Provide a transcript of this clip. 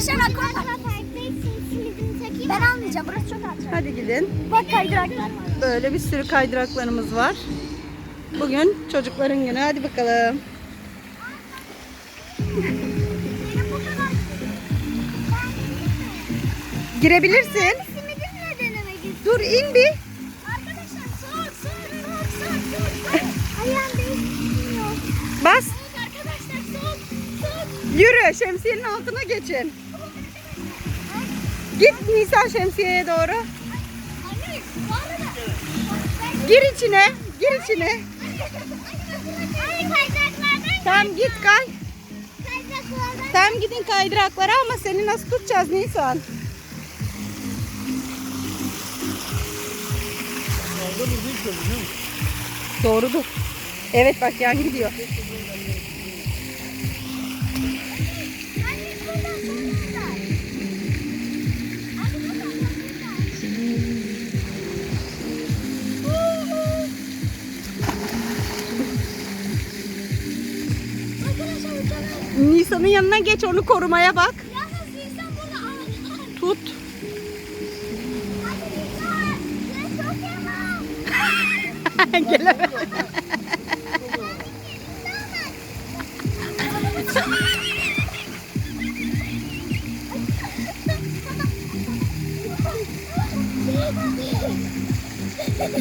Arkadaşlar akvaryum. Ben almayacağım. Burası çok alçak. Hadi gidin. Bak kaydıraklar var. Böyle bir sürü kaydıraklarımız var. Bugün çocukların günü. Hadi bakalım. Girebilirsin. Dur in bir. Arkadaşlar soğuk soğuk soğuk soğuk soğuk. Ayağım değişmiyor. Bas. Soğuk arkadaşlar soğuk soğuk. Yürü. Şemsiyenin altına geçin. Git Nisa şemsiyeye doğru. Gir içine. Gir içine. Tamam git kay. Tamam gidin kaydıraklara ama seni nasıl tutacağız Nisan? Doğrudur. Evet bak yan gidiyor. Nisan'ın yanına geç onu korumaya bak. Yalnız insan burada. Tut. Hadi